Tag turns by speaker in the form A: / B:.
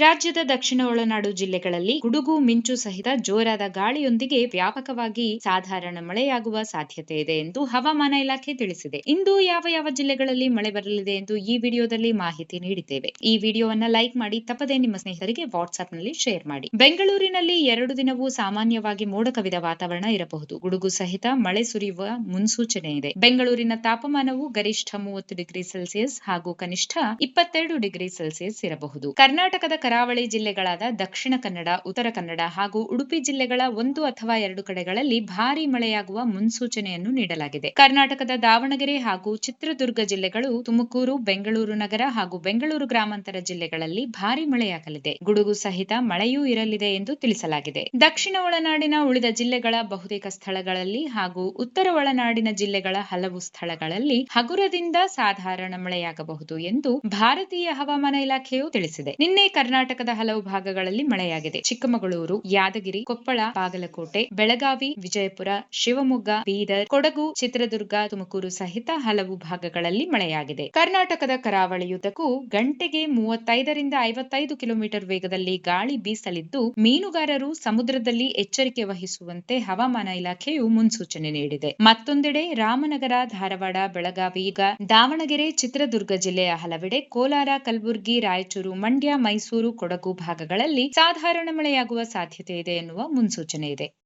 A: ರಾಜ್ಯದ ದಕ್ಷಿಣ ಒಳನಾಡು ಜಿಲ್ಲೆಗಳಲ್ಲಿ ಗುಡುಗು, ಮಿಂಚು ಸಹಿತ ಜೋರಾದ ಗಾಳಿಯೊಂದಿಗೆ ವ್ಯಾಪಕವಾಗಿ ಸಾಧಾರಣ ಮಳೆಯಾಗುವ ಸಾಧ್ಯತೆ ಇದೆ ಎಂದು ಹವಾಮಾನ ಇಲಾಖೆ ತಿಳಿಸಿದೆ. ಇಂದು ಯಾವ ಯಾವ ಜಿಲ್ಲೆಗಳಲ್ಲಿ ಮಳೆ ಬರಲಿದೆ ಎಂದು ಈ ವಿಡಿಯೋದಲ್ಲಿ ಮಾಹಿತಿ ನೀಡಿದ್ದೇವೆ. ಈ ವಿಡಿಯೋವನ್ನ ಲೈಕ್ ಮಾಡಿ, ತಪ್ಪದೇ ನಿಮ್ಮ ಸ್ನೇಹಿತರಿಗೆ ವಾಟ್ಸ್ಆಪ್ನಲ್ಲಿ ಶೇರ್ ಮಾಡಿ. ಬೆಂಗಳೂರಿನಲ್ಲಿ ಎರಡು ದಿನವೂ ಸಾಮಾನ್ಯವಾಗಿ ಮೋಡ ಕವಿದ ವಾತಾವರಣ ಇರಬಹುದು. ಗುಡುಗು ಸಹಿತ ಮಳೆ ಸುರಿಯುವ ಮುನ್ಸೂಚನೆ ಇದೆ. ಬೆಂಗಳೂರಿನ ತಾಪಮಾನವು ಗರಿಷ್ಠ ಮೂವತ್ತು ಡಿಗ್ರಿ ಸೆಲ್ಸಿಯಸ್ ಹಾಗೂ ಕನಿಷ್ಠ ಇಪ್ಪತ್ತೆರಡು ಡಿಗ್ರಿ ಸೆಲ್ಸಿಯಸ್ ಇರಬಹುದು. ಕರ್ನಾಟಕದ ಕರಾವಳಿ ಜಿಲ್ಲೆಗಳಾದ ದಕ್ಷಿಣ ಕನ್ನಡ, ಉತ್ತರ ಕನ್ನಡ ಹಾಗೂ ಉಡುಪಿ ಜಿಲ್ಲೆಗಳ ಒಂದು ಅಥವಾ ಎರಡು ಕಡೆಗಳಲ್ಲಿ ಭಾರೀ ಮಳೆಯಾಗುವ ಮುನ್ಸೂಚನೆಯನ್ನು ನೀಡಲಾಗಿದೆ. ಕರ್ನಾಟಕದ ದಾವಣಗೆರೆ ಹಾಗೂ ಚಿತ್ರದುರ್ಗ ಜಿಲ್ಲೆಗಳು ತುಮಕೂರು, ಬೆಂಗಳೂರು ನಗರ ಹಾಗೂ ಬೆಂಗಳೂರು ಗ್ರಾಮಾಂತರ ಜಿಲ್ಲೆಗಳಲ್ಲಿ ಭಾರೀ ಮಳೆಯಾಗಲಿದೆ. ಗುಡುಗು ಸಹಿತ ಮಳೆಯೂ ಇರಲಿದೆ ಎಂದು ತಿಳಿಸಲಾಗಿದೆ. ದಕ್ಷಿಣ ಒಳನಾಡಿನ ಉಳಿದ ಜಿಲ್ಲೆಗಳ ಬಹುತೇಕ ಸ್ಥಳಗಳಲ್ಲಿ ಹಾಗೂ ಉತ್ತರ ಒಳನಾಡಿನ ಜಿಲ್ಲೆಗಳ ಹಲವು ಸ್ಥಳಗಳಲ್ಲಿ ಹಗುರದಿಂದ ಸಾಧಾರಣ ಮಳೆಯಾಗಬಹುದು ಎಂದು ಭಾರತೀಯ ಹವಾಮಾನ ಇಲಾಖೆಯು ತಿಳಿಸಿದೆ. ನಿನ್ನೆ ಕರ್ನಾಟಕದ ಹಲವು ಭಾಗಗಳಲ್ಲಿ ಮಳೆಯಾಗಿದೆ. ಚಿಕ್ಕಮಗಳೂರು, ಯಾದಗಿರಿ, ಕೊಪ್ಪಳ, ಬಾಗಲಕೋಟೆ, ಬೆಳಗಾವಿ, ವಿಜಯಪುರ, ಶಿವಮೊಗ್ಗ, ಬೀದರ್, ಕೊಡಗು, ಚಿತ್ರದುರ್ಗ, ತುಮಕೂರು ಸಹಿತ ಹಲವು ಭಾಗಗಳಲ್ಲಿ ಮಳೆಯಾಗಿದೆ. ಕರ್ನಾಟಕದ ಕರಾವಳಿಯುದ್ದಕ್ಕೂ ಗಂಟೆಗೆ ಮೂವತ್ತೈದರಿಂದ ಐವತ್ತೈದು ಕಿಲೋಮೀಟರ್ ವೇಗದಲ್ಲಿ ಗಾಳಿ ಬೀಸಲಿದ್ದು, ಮೀನುಗಾರರು ಸಮುದ್ರದಲ್ಲಿ ಎಚ್ಚರಿಕೆ ವಹಿಸುವಂತೆ ಹವಾಮಾನ ಇಲಾಖೆಯು ಮುನ್ಸೂಚನೆ ನೀಡಿದೆ. ಮತ್ತೊಂದೆಡೆ ರಾಮನಗರ, ಧಾರವಾಡ, ಬೆಳಗಾವಿ ದಾವಣಗೆರೆ, ಚಿತ್ರದುರ್ಗ ಜಿಲ್ಲೆಯ ಹಲವೆಡೆ ಕೋಲಾರ, ಕಲಬುರಗಿ, ರಾಯಚೂರು, ಮಂಡ್ಯ ಮೈಸೂರು ಕೊಡಗು ಭಾಗಗಳಲ್ಲಿ ಸಾಧಾರಣ ಮಳೆಯಾಗುವ ಸಾಧ್ಯತೆ ಇದೆ ಎನ್ನುವ ಮುನ್ಸೂಚನೆ ಇದೆ.